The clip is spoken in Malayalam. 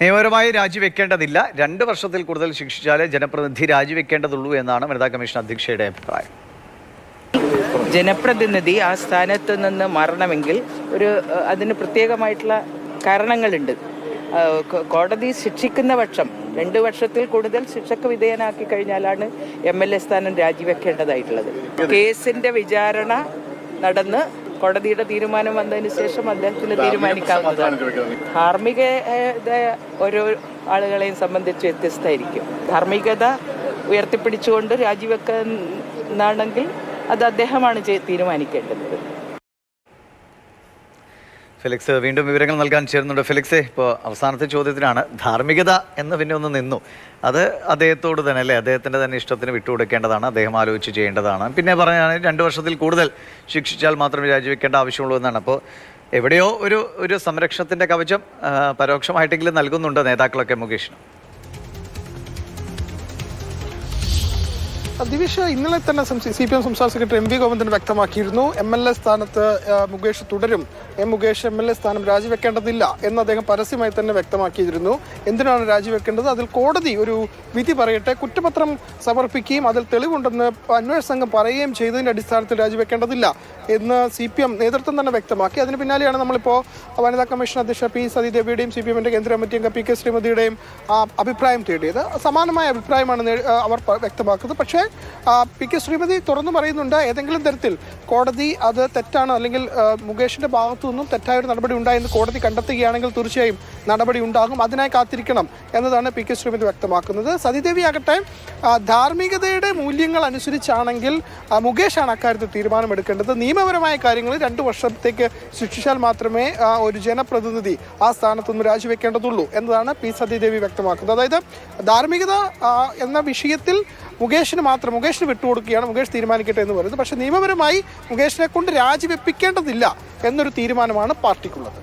നിയമപരമായി രാജിവെക്കേണ്ടതില്ല. രണ്ട് വർഷത്തിൽ കൂടുതൽ ശിക്ഷിച്ചാലേ ജനപ്രതിനിധി രാജിവെക്കേണ്ടതുള്ളൂ എന്നാണ് വനിതാ കമ്മീഷൻ അധ്യക്ഷയുടെ അഭിപ്രായം. ജനപ്രതിനിധി ആ സ്ഥാനത്ത് നിന്ന് മാറണമെങ്കിൽ ഒരു അതിന് പ്രത്യേകമായിട്ടുള്ള കാരണങ്ങളുണ്ട്. കോടതി ശിക്ഷിക്കുന്ന പക്ഷം രണ്ട് വർഷത്തിൽ കൂടുതൽ ശിക്ഷക്ക് വിധേയനാക്കി കഴിഞ്ഞാലാണ് എം എൽ എ സ്ഥാനം രാജിവെക്കേണ്ടതായിട്ടുള്ളത്. കേസിന്റെ വിചാരണ നടന്ന് കോടതിയുടെ തീരുമാനം വന്നതിന് ശേഷം അദ്ദേഹത്തിന് തീരുമാനിക്കാവുന്നതാണ്. ധാർമ്മികത ഓരോ ആളുകളെയും സംബന്ധിച്ച് വ്യത്യസ്തമായിരിക്കും. ധാർമ്മികത ഉയർത്തിപ്പിടിച്ചുകൊണ്ട് രാജിവെക്കുന്നാണെങ്കിൽ അത് അദ്ദേഹമാണ് തീരുമാനിക്കേണ്ടത്. ഫെലിക്സ് വീണ്ടും വിവരങ്ങൾ നൽകാൻ ചേരുന്നുണ്ട്. ഫെലിക്സേ ഇപ്പോൾ അവസാനത്തെ ചോദ്യത്തിനാണ് ധാർമ്മികത എന്ന് പിന്നെ ഒന്ന് നിന്നു. അത് അദ്ദേഹത്തോട് തന്നെ അല്ലേ അദ്ദേഹത്തിന്റെ തന്നെ ഇഷ്ടത്തിന് വിട്ടുകൊടുക്കേണ്ടതാണ് അദ്ദേഹം ആലോചിച്ച് ചെയ്യേണ്ടതാണ്. പിന്നെ പറയുകയാണെങ്കിൽ രണ്ട് വർഷത്തിൽ കൂടുതൽ ശിക്ഷിച്ചാൽ മാത്രമേ രാജിവെക്കേണ്ട ആവശ്യമുള്ളൂ എന്നാണ്. അപ്പോൾ എവിടെയോ ഒരു ഒരു സംരക്ഷണത്തിന്റെ കവചം പരോക്ഷമായിട്ടെങ്കിലും നൽകുന്നുണ്ട് നേതാക്കളൊക്കെ മുകേഷിന്. ദിവിഷ ഇന്നലെ തന്നെ സി പി എം സംസ്ഥാന സെക്രട്ടറി എം വി ഗോവിന്ദൻ വ്യക്തമാക്കിയിരുന്നു. എം എൽ എ സ്ഥാനത്ത് മുകേഷ് തുടരും. M Mukesh M L A സ്ഥാനം രാജിവെക്കേണ്ടതില്ല എന്ന് അദ്ദേഹം പരസ്യമായി തന്നെ വ്യക്തമാക്കിയിരുന്നു. എന്തിനാണ് രാജിവെക്കേണ്ടത്? അതിൽ കോടതി ഒരു വിധി പറയട്ടെ കുറ്റപത്രം സമർപ്പിക്കുകയും അതിൽ തെളിവുണ്ടെന്ന് അന്വേഷണ സംഘം പറയുകയും ചെയ്തതിന്റെ അടിസ്ഥാനത്തിൽ രാജിവെക്കേണ്ടതില്ല എന്ന് സി പി എം നേതൃത്വം തന്നെ വ്യക്തമാക്കി. അതിന് പിന്നാലെയാണ് നമ്മളിപ്പോൾ വനിതാ കമ്മീഷൻ അധ്യക്ഷ പി സതീദേവിയുടെയും സി പി എമ്മിന്റെ കേന്ദ്ര കമ്മിറ്റി അംഗം പി കെ ശ്രീമതിയുടെയും അഭിപ്രായം തേടിയത്. സമാനമായ അഭിപ്രായമാണ് അവർ വ്യക്തമാക്കുന്നത്. പക്ഷേ പി കെ ശ്രീമതി തുറന്നു പറയുന്നുണ്ട് ഏതെങ്കിലും തരത്തിൽ കോടതി അത് തെറ്റാണ് അല്ലെങ്കിൽ മുകേഷിന്റെ ഭാഗത്തു നിന്നും തെറ്റായ ഒരു നടപടി ഉണ്ടായെന്ന് കോടതി കണ്ടെത്തുകയാണെങ്കിൽ തീർച്ചയായും നടപടി ഉണ്ടാകും. അതിനായി കാത്തിരിക്കണം എന്നതാണ് പി കെ ശ്രീമതി വ്യക്തമാക്കുന്നത്. സതിദേവി ആകട്ടെ ധാർമ്മികതയുടെ മൂല്യങ്ങൾ അനുസരിച്ചാണെങ്കിൽ മുകേഷാണ് അക്കാര്യത്തിൽ തീരുമാനമെടുക്കേണ്ടത്. നിയമപരമായ കാര്യങ്ങൾ രണ്ട് വർഷത്തേക്ക് ശിക്ഷിച്ചാൽ മാത്രമേ ഒരു ജനപ്രതിനിധി ആ സ്ഥാനത്തുനിന്ന് രാജിവെക്കേണ്ടതുള്ളൂ എന്നതാണ് പി സതിദേവി വ്യക്തമാക്കുന്നത്. അതായത് ധാർമ്മികത എന്ന വിഷയത്തിൽ മുകേഷിന് മാത്രം മുകേഷിന് വിട്ടുകൊടുക്കുകയാണ്. മുകേഷ് തീരുമാനിക്കട്ടെ എന്ന് പറയുന്നത്. പക്ഷേ നിയമപരമായി മുകേഷിനെ കൊണ്ട് രാജിവെപ്പിക്കേണ്ടതില്ല എന്നൊരു തീരുമാനമാണ് പാർട്ടിക്കുള്ളത്.